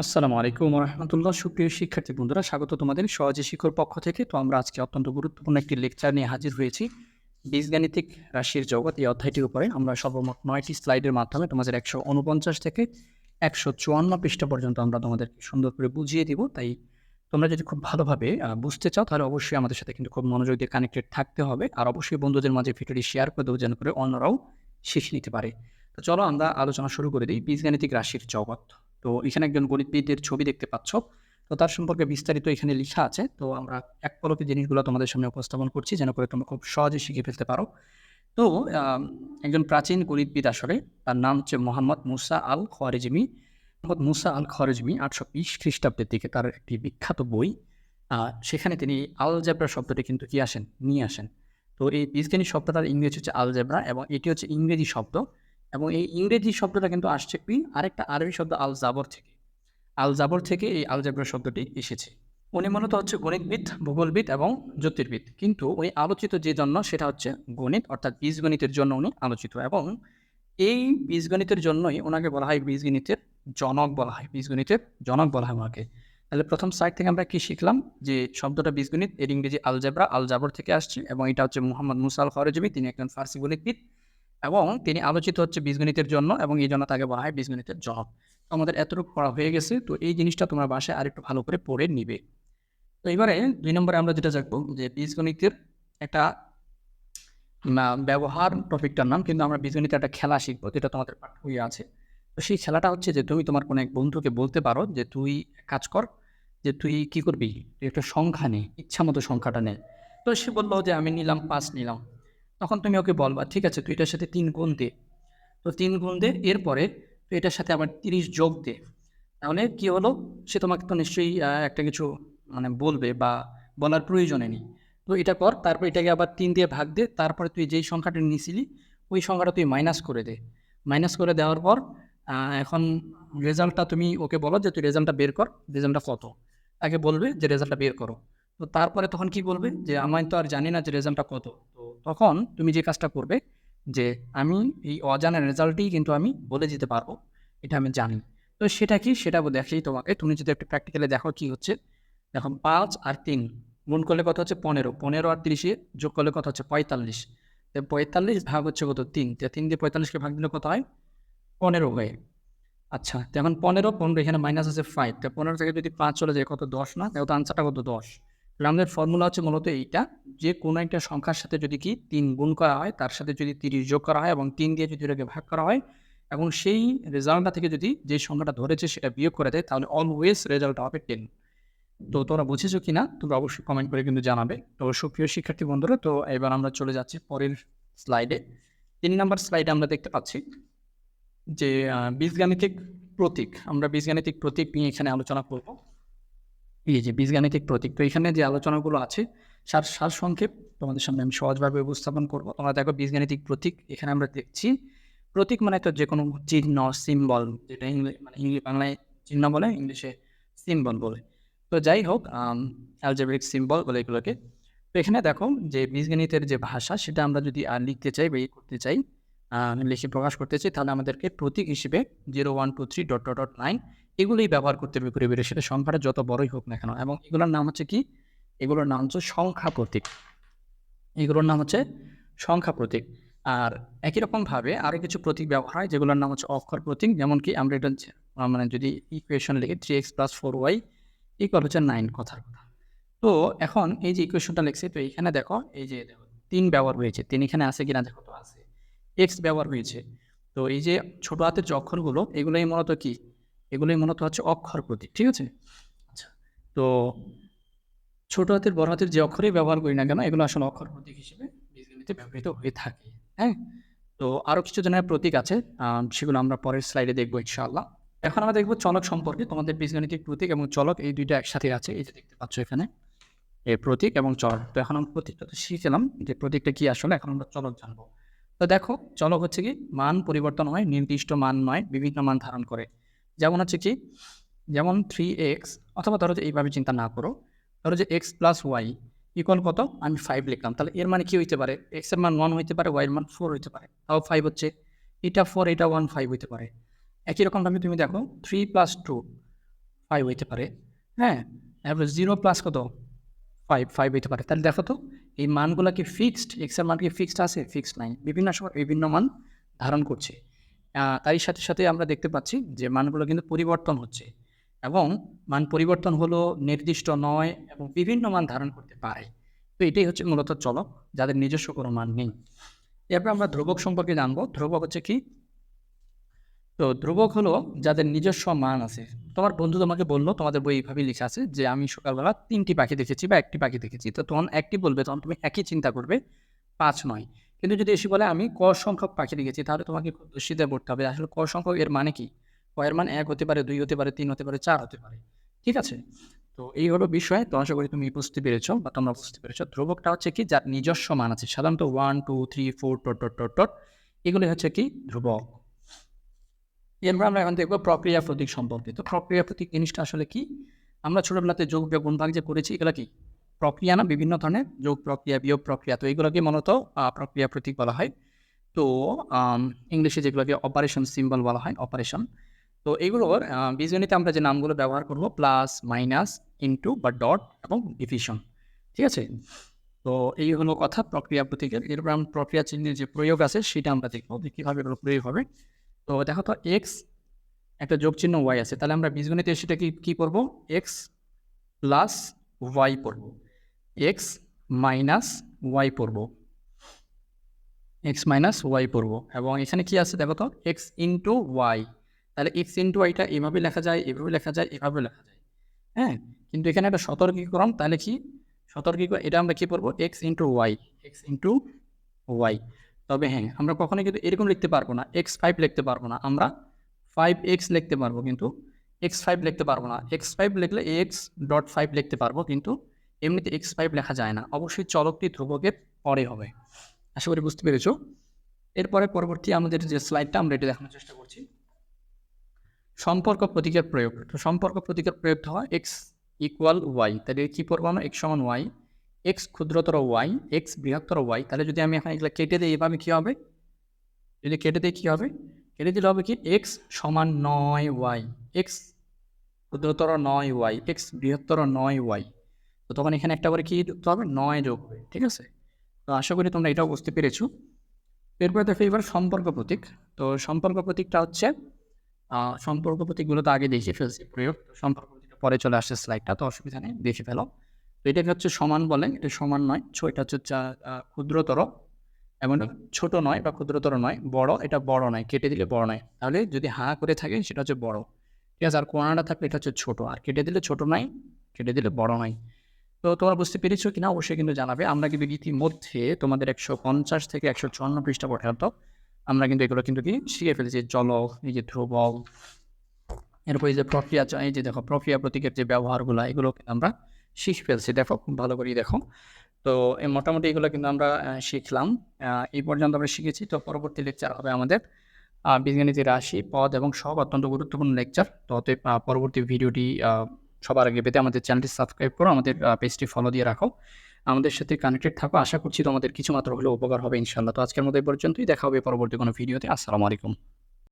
আসসালামু আলাইকুম রহমতুল্লাহ সুপ্রিয় শিক্ষার্থী বন্ধুরা, স্বাগত তোমাদের সহজে শিক্ষর পক্ষ থেকে। তো আমরা আজকে অত্যন্ত গুরুত্বপূর্ণ একটি লেকচার নিয়ে হাজির হয়েছি। বীজগাণিতিক রাশির জগৎ এই অধ্যায়টির উপরে। আমরা সর্বমোট নয়টি স্লাইডের মাধ্যমে তোমাদের একশো উনপঞ্চাশ থেকে একশো চুয়ান্ন পৃষ্ঠা পর্যন্ত আমরা তোমাদেরকে সুন্দর করে বুঝিয়ে দিব। তাই তোমরা যদি খুব ভালোভাবে বুঝতে চাও, তাহলে অবশ্যই আমাদের সাথে কিন্তু খুব মনোযোগ দিয়ে কানেক্টেড থাকতে হবে। আর অবশ্যই বন্ধুদের মাঝে ভিডিওটি শেয়ার করে দেবো, যেন করে অন্যরাও শিখে নিতে পারে। তো চলো আমরা আলোচনা শুরু করে দিই বীজগাণিতিক রাশির জগৎ। তো এখানে একজন গণিতবিদের ছবি দেখতে পাচ্ছ। তো তার সম্পর্কে বিস্তারিত এখানে লেখা আছে। তো আমরা এক পলকে জিনিসগুলো তোমাদের সামনে উপস্থাপন করছি যেন করে তোমরা খুব সহজে শিখে ফেলতে পারো। তো একজন প্রাচীন গণিতবিদ আসলে তার নাম হচ্ছে মোহাম্মদ মুসা আল খওয়ারিজমি মোহাম্মদ মুসা আল খওয়ারিজমি আটশো বিশ খ্রিস্টাব্দের দিকে তার একটি বিখ্যাত বই সেখানে তিনি আলজেব্রা শব্দটি কিন্তু কি আসেন? নিয়ে আসেন। তো এই বীজজ্ঞানী শব্দটার ইংরেজি হচ্ছে আলজেব্রা এবং এটি হচ্ছে ইংরেজি শব্দ। এবং এই ইংরেজি শব্দটা কিন্তু আসছে কি? আরেকটা আরবি শব্দ আল জাবর থেকে। আল জাবর থেকে এই আলজাবরা শব্দটি এসেছে। উনি মূলত হচ্ছে গণিতবিদ, ভূগোলবিদ এবং জ্যোতির্বিদ। কিন্তু উনি আলোচিত যে জন্য সেটা হচ্ছে গণিত, অর্থাৎ বীজগণিতের জন্য উনি আলোচিত। এবং এই বীজগণিতের জন্যই ওনাকে বলা হয় বীজগণিতের জনক বলা হয়, বীজগণিতের জনক বলা হয় ওনাকে তাহলে প্রথম সাইড থেকে আমরা কি শিখলাম? যে শব্দটা বীজগণিত, এর ইংরেজি আলজাবরা আল জাবর থেকে আসছে এবং এটা হচ্ছে মোহাম্মদ মুসাল খরজবি তিনি একজন ফার্সি গণিতবিদ। এবং তিনি আলোচিত হচ্ছে বীজগণিতের জন্য এবং এই জন্য তাকে বলা হয় বীজগণিতের তো আমাদের এতটুকু পড়া হয়ে গেছে, তো এই জিনিসটা তোমার বাসায় আরেকটু ভালো করে পড়ে নিবে। তো এবারে দুই নম্বরে আমরা যেটা দেখব যে বীজগণিতের একটা ব্যবহার টপিকটার নাম কিন্তু আমরা বীজগণিতের একটা খেলা শিখব, যেটা তোমাদের পাঠ বইয়ে আছে। তো সেই খেলাটা হচ্ছে যে তুমি তোমার কোনো এক বন্ধুকে বলতে পারো যে তুই কাজ কর, যে তুই কি করবি? তুই একটা সংখ্যা নে ইচ্ছা মতো সংখ্যাটা নে। তো সে বলল যে আমি নিলাম, পাঁচ নিলাম। তখন তুমি ওকে বলবা, ঠিক আছে, তুই এটার সাথে তিন গুণ দে। তো তিন গুণ দে, এরপরে তুই এটার সাথে আবার তিরিশ যোগ দে। তাহলে কি হলো? সে তোমাকে তো নিশ্চয়ই একটা কিছু মানে বলবে বা বলার প্রয়োজনে নেই। তো এটা কর, তারপর এটাকে আবার তিন দিয়ে ভাগ দে, তারপরে তুই যেই সংখ্যাটা নিয়েছিলি ওই সংখ্যাটা তুই মাইনাস করে দে। মাইনাস করে দেওয়ার পর এখন রেজাল্টটা তুমি ওকে বলো যে, তুই রেজাল্টটা বের কর রেজাল্টটা কত? তাকে বলবে যে রেজাল্টটা বের করো। তো তারপরে তখন কি বলবে? যে আমি তো আর জানি না যে রেজাল্টটা কত। তো তখন তুমি যে কাজটা করবে যে আমি এই অজানা রেজাল্টই কিন্তু আমি বলে দিতে পারব এটা আমি জানি। তো সেটা কি? সেটা দেখেই তোমাকে। তুমি যদি একটু প্র্যাকটিক্যালি দেখো কি হচ্ছে। দেখো পাঁচ আর তিন গুণ করলে কত হচ্ছে? পনেরো। পনেরো আর তিরিশে যোগ করলে কত হচ্ছে? পঁয়তাল্লিশ। তো পঁয়তাল্লিশ ভাগ হচ্ছে কত? তিন। তো তিন দিয়ে পঁয়তাল্লিশকে ভাগ দিলে কত হয়? পনেরো হয়ে। আচ্ছা তো এখন পনেরো পনেরো এখানে মাইনাস আছে ফাইভ তো পনেরো থেকে যদি পাঁচ চলে যায় কত? দশ না? তাহলে তো আনসারটা কত? দশ। আমাদের ফর্মুলা হচ্ছে মূলত এইটা, যে কোনো একটা সংখ্যার সাথে যদি কি তিন গুণ করা হয়, তার সাথে যদি তিরিশ যোগ করা হয় এবং তিন দিয়ে যদি ওটাকে ভাগ করা হয়, এবং সেই রেজাল্টটা থেকে যদি যে সংখ্যাটা ধরেছে সেটা বিয়োগ করে দেয়, তাহলে অলওয়েজ রেজাল্টটা হবে টেন তো তোমরা বুঝেছ কি না তোমরা অবশ্যই কমেন্ট করে কিন্তু জানাবে। তো সুপ্রিয় শিক্ষার্থী বন্ধুরা, তো এবার আমরা চলে যাচ্ছি পরের স্লাইডে তিন নম্বর স্লাইডে আমরা দেখতে পাচ্ছি যে বীজগাণিতিক প্রতীক। আমরা বীজগাণিতিক প্রতীক নিয়ে এখানে আলোচনা করব। এই যে বীজগাণিতিক প্রতীক তো এখানে যে আলোচনাগুলো আছে, সার সার সংক্ষেপ তোমাদের সামনে আমি সহজভাবে উপস্থাপন করব। তোমরা দেখো বীজগাণিতিক প্রতীক, এখানে আমরা দেখছি, প্রতীক মানে তো যে কোনো চিহ্ন সিম্বল যেটা ইংলি মানে ইংলি, বাংলায় চিহ্ন বলে, ইংলিশে সিম্বল বলে। তো যাই হোক অ্যালজেব্রিক সিম্বল বলে এগুলোকে। তো এখানে দেখো যে বীজগণিতের যে ভাষা, সেটা আমরা যদি আর লিখতে চাই বা করতে চাই লিখে প্রকাশ করতে চাই, তাহলে আমাদেরকে প্রতীক হিসেবে zero one two three dot dot dot nine এগুলোই ব্যবহার করতে হবে ঘুরে বেড়ে, সেটা সংখ্যাটা যত বড়ই হোক না কেন। এবং এগুলোর নাম হচ্ছে কি? এগুলোর নাম হচ্ছে সংখ্যা প্রতীক। এগুলোর নাম হচ্ছে সংখ্যা প্রতীক। আর একই রকমভাবে আরও কিছু প্রতীক ব্যবহার হয়, যেগুলোর নাম হচ্ছে অক্ষর প্রতীক। যেমন কি, আমরা এটা মানে যদি ইকুয়েশন লিখি three X plus four Y equal হচ্ছে নাইন কথার কথা। তো এখন এই যে ইকুয়েশনটা লিখছি, তো এখানে দেখো, এই যে দেখো, তিন ব্যবহার হয়েছে। তিন এখানে আছে কিনা দেখো তো আছে। এক্স ব্যবহার হয়েছে। তো এই যে ছোটো হাতের যে অক্ষরগুলো, এগুলোই মূলত কি? এগুলোই মূলত হচ্ছে অক্ষর প্রতীক, ঠিক আছে? আচ্ছা তো ছোট হাতের, বড় হাতের যে অক্ষরই ব্যবহার করি না কেন, এগুলো আসলে অক্ষর প্রতীক হিসেবে বীজগণিতে ব্যবহৃত হয়ে থাকে হ্যাঁ? তো আরও কিছু জনের প্রতীক আছে সেগুলো আমরা পরের স্লাইডে দেখব ইনশাআল্লাহ। এখন আমরা দেখব চলক সম্পর্কে, তোমাদের বীজগণিতিক প্রতীক এবং চলক এই দুইটা একসাথে আছে, এই যে দেখতে পাচ্ছ এখানে এই প্রতীক এবং চলক। তো এখন আমরা প্রতীকটা তো শিখেছিলাম যে প্রতীকটা কি আসলে, এখন আমরা চলক জানব। তো দেখো, চলক হচ্ছে কি, মান পরিবর্তন হয়, নির্দিষ্ট মান নয়, বিভিন্ন মান ধারণ করে। যেমন হচ্ছে কি, যেমন থ্রি এক্স অথবা ধরো যে এইভাবে চিন্তা না করো, ধরো যে এক্স প্লাস ওয়াই ইকুয়াল কত? আমি ফাইভ লিখলাম। তাহলে এর মানে কী হইতে পারে? এক্সের মান ওয়ান হইতে পারে ওয়াই এর মান ফোর হইতে পারে। তাও ফাইভ হচ্ছে। এটা ফোর এটা ওয়ান ফাইভ হইতে পারে। একই রকমভাবে তুমি দেখো থ্রি প্লাস টু ফাইভ হইতে পারে। হ্যাঁ? তারপরে জিরো প্লাস কত? ফাইভ ফাইভ হইতে পারে। তাহলে দেখো তো, এই মানগুলো কি ফিক্সড এক্সের মান কি ফিক্সড আছে? ফিক্সড নাই। বিভিন্ন সময় বিভিন্ন মান ধারণ করছে। তারই সাথে সাথে আমরা দেখতে পাচ্ছি যে মানগুলো কিন্তু পরিবর্তন হচ্ছে এবং মান পরিবর্তন হলো নির্দিষ্ট নয় এবং বিভিন্ন মান ধারণ করতে পারে। তো এটাই হচ্ছে মূলত চলক, যাদের নিজস্ব কোনো মান নেই। এরপর আমরা ধ্রুবক সম্পর্কে জানব। ধ্রুবক হচ্ছে কি? তো ধ্রুবক হলো যাদের নিজস্ব মান আছে। তোমার বন্ধু তোমাকে বলল, তোমাদের বই এইভাবেই লেখা আছে যে, আমি সকালবেলা তিনটি পাখি দেখেছি বা একটি পাখি দেখেছি। তো তখন একটি বলবে, তখন তুমি একই চিন্তা করবে, পাঁচ নয়। কিন্তু যদি এসে বলে, আমি ক সংখ্যক পাখি দেখেছি, তাহলে তোমাকে দুশ্চিন্তায় পড়তে হবে। আসলে ক সংখ্যক এর মানে কি? ক এর মান এক হতে পারে, দুই হতে পারে, তিন হতে পারে, চার হতে পারে। ঠিক আছে? তো এই হলো বিষয়। তো আশা করি তুমি বুঝতে পেরেছ বা তোমরা বুঝতে পেরেছ। ধ্রুবকটা হচ্ছে কি? যার নিজস্ব মান আছে, সাধারণত one two three four dot dot dot dot এগুলি হচ্ছে কি? ধ্রুবক। এরপর আমরা এখন দেখব প্রক্রিয়া প্রতীক সম্পর্কে। তো প্রক্রিয়া প্রতীক জিনিসটা আসলে কি? আমরা ছোটোবেলাতে যোগ বিয়োগ গুণ ভাগ যে করেছি, এগুলো কি? প্রক্রিয়া না, বিভিন্ন ধরনের যোগ প্রক্রিয়া, বিয়োগ প্রক্রিয়া, তো এগুলোকে মূলত প্রক্রিয়া প্রতীক বলা হয়। তো ইংলিশে যেগুলোকে অপারেশন সিম্বল বলা হয় অপারেশন তো এগুলোর বীজগণিতে আমরা যে নামগুলো ব্যবহার করব প্লাস মাইনাস ইনটু বা ডট এবং ডিভিশন ঠিক আছে? তো এই হলো কথা, প্রক্রিয়া প্রতীকের। এরপর আমরা প্রক্রিয়া চিহ্নের যে প্রয়োগ আছে, সেটা আমরা দেখব, যে কীভাবে এগুলো প্রয়োগ হবে। তো দেখো তো এক্স একটা যোগ চিহ্ন ওয়াই আছে। তাহলে আমরা বীজগণিতে সেটা কি কী করব? এক্স প্লাস ওয়াই পড়ব এক্স মাইনাস ওয়াই পড়ব এক্স মাইনাস ওয়াই পড়ব এবং এখানে কি আছে দেখো তো? এক্স ইন্টু ওয়াই তাহলে এক্স ইন্টু ওয়াইটা এভাবে লেখা যায়, এভাবে লেখা যায়, এভাবে লেখা যায়। হ্যাঁ? কিন্তু এখানে একটা সতর্কীকরণ, তাহলে কি? সতর্কীকরণ, এটা আমরা কী পড়ব? X into Y X into Y তবে হ্যাঁ আমরা কখনোই কিন্তু এরকম লিখতে পারব না। এক্স ফাইভ লিখতে পারব না। আমরা ফাইভ এক্স লিখতে পারব কিন্তু এক্স ফাইভ লিখতে পারব না। এক্স ফাইভ লিখলে এক্স ডট ফাইভ লিখতে পারব কিন্তু এমনিতে এক্স ফাইভ লেখা যায় না। অবশ্যই চলকটি ধ্রুবকের পরে হবে। আশা করি বুঝতে পেরেছ? এরপরে পরবর্তী আমাদের যে স্লাইডটা আমরা এটা দেখানোর চেষ্টা করছি। সম্পর্ক প্রতীকের প্রয়োগ। তো সম্পর্ক প্রতীকের প্রয়োগটা হয় এক্স ইকুয়াল ওয়াই তাহলে কী করব আমরা? এক্স সমান ওয়াই এক্স ক্ষুদ্রতর ওয়াই এক্স বৃহত্তর ওয়াই তাহলে যদি আমি এখন এগুলো কেটে দিই, এভাবে কী হবে? যদি কেটে দিই, কী হবে? কেটে দিলে হবে কি? এক্স সমান নয় ওয়াই এক্স ক্ষুদ্রতর নয় ওয়াই এক্স বৃহত্তর নয় ওয়াই তো তখন এখানে একটা করে কী যুক্ত হবে? নয় যোগ হবে, ঠিক আছে? তো আশা করি তোমরা এটাও বুঝতে পেরেছ। এরপরে দেখো এবার সম্পর্ক প্রতীক। তো সম্পর্ক প্রতীকটা হচ্ছে সম্পর্ক প্রতীকগুলো তো আগে দেখে ফেলছি প্রয়োগ সম্পর্ক প্রতীকটা পরে চলে আসছে স্লাইডটা, তো অসুবিধা নেই, দেখে ফেলো। তো এটাকে হচ্ছে সমান বলে, এটা সমান নয়, ছো, এটা হচ্ছে ক্ষুদ্রতর এটা ছোট নয় বা ক্ষুদ্রতর নয়, বড়, এটা বড় নয়, কেটে দিলে বড় নয়। তাহলে যদি হা করে থাকে, সেটা হচ্ছে বড়। ঠিক আছে, আর কোনাটা থাকলে এটা হচ্ছে ছোট, আর কেটে দিলে ছোট নয়, কেটে দিলে বড় নয়। তো তোমরা বুঝতে পেরেছ কিনা? অবশ্যই কিন্তু জানাবে। আমরা কিন্তু ইতিমধ্যে তোমাদের একশো পঞ্চাশ থেকে একশো চুয়ান্ন পৃষ্ঠা পর্যন্ত আমরা কিন্তু এগুলো কিন্তু কি শিখে ফেলেছি। জলক, এই যে ধ্রুবক, এরপর যে প্রক্রিয়া এই যে দেখো, প্রক্রিয়া প্রতীকের যে ব্যবহারগুলো, এগুলো কিন্তু আমরা শিখে ফেলছি। দেখো, খুব ভালো করেই দেখো। তো মোটামুটি এগুলো কিন্তু আমরা শিখলাম। এই পর্যন্ত আমরা শিখেছি। তো পরবর্তী লেকচার হবে আমাদের বীজগণিতের রাশি, পদ এবং সব অত্যন্ত গুরুত্বপূর্ণ লেকচার তো পরবর্তী ভিডিওটি সবার আগে পেতে আমাদের চ্যানেলটি সাবস্ক্রাইব করো, আমাদের পেজটি ফলো দিয়ে রাখো। আমাদের সাথে কানেক্টেড থাকো, আশা করছি তোমাদের কিছু মাত্র হলেও উপকার হবে ইনশাল্লাহ তো আজকের মতো এই পর্যন্তই, দেখা হবে পরবর্তী কোনো ভিডিওতে আসসালামু আলাইকুম।